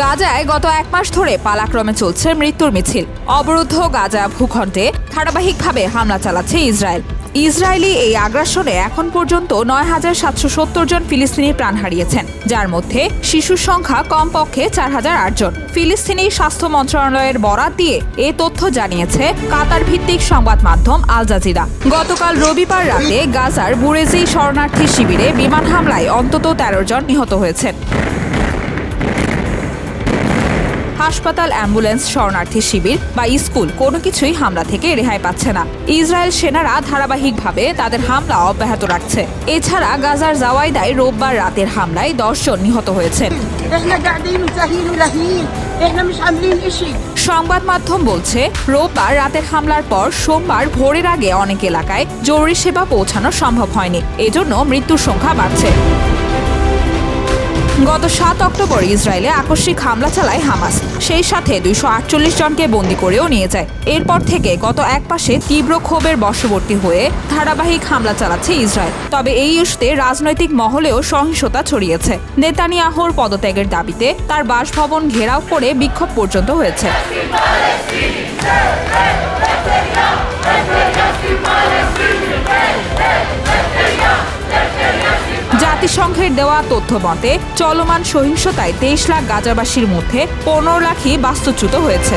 গাজায় গত এক মাস ধরে পালাক্রমে চলছে মৃত্যুর মিছিল। অবরুদ্ধ গাজা ভূখণ্ডে ধারাবাহিকভাবে হামলা চালাচ্ছে ইসরায়েল। ইসরায়েলি এই আগ্রাসনে এখন পর্যন্ত নয় হাজার সাতশো সত্তর জন ফিলিস্তিনি প্রাণ হারিয়েছেন, যার মধ্যে শিশুর সংখ্যা কমপক্ষে চার হাজার আট জন। ফিলিস্তিনি স্বাস্থ্য মন্ত্রণালয়ের বরাত দিয়ে এ তথ্য জানিয়েছে কাতার ভিত্তিক সংবাদ মাধ্যম আল জাজিরা। গতকাল রবিবার রাতে গাজার বুরেজি শরণার্থী শিবিরে বিমান হামলায় অন্তত তেরো জন নিহত হয়েছেন। হাসপাতাল অ্যাম্বুলেন্স শরণার্থী শিবির বা স্কুল কোনো কিছুই হামলা থেকে রেহাই পাচ্ছে না। ইসরায়েল সেনারা ধারাবাহিকভাবে তাদের হামলা অব্যাহত রাখছে। এছাড়া গাজার জাওয়াইদায় রোববার রাতের হামলায় দশজন নিহত হয়েছেন। সংবাদ মাধ্যম বলছে, রোববার রাতের হামলার পর সোমবার ভোরের আগে অনেক এলাকায় জরুরি সেবা পৌঁছানো সম্ভব হয়নি। এজন্য মৃত্যুর সংখ্যা বাড়ছে। গত সাত অক্টোবর ইসরায়েলে আকস্মিক হামলা চালায় হামাস। সেই সাথে দুইশো আটচল্লিশ জনকে বন্দি করেও নিয়ে যায়। এরপর থেকে গত এক পাশে তীব্র ক্ষোভের বশবর্তী হয়ে ধারাবাহিক হামলা চালাচ্ছে ইসরায়েল। তবে এই ইস্যুতে রাজনৈতিক মহলেও সহিংসতা ছড়িয়েছে। নেতানিয়াহুর পদত্যাগের দাবিতে তার বাসভবন ঘেরাও করে বিক্ষোভ পর্যন্ত হয়েছে। জাতিসংঘের দেওয়া তথ্য মতে চলমান সহিংসতায় তেইশ লাখ গাজাবাসীর মধ্যে পনেরো লাখই বাস্তুচ্যুত হয়েছে।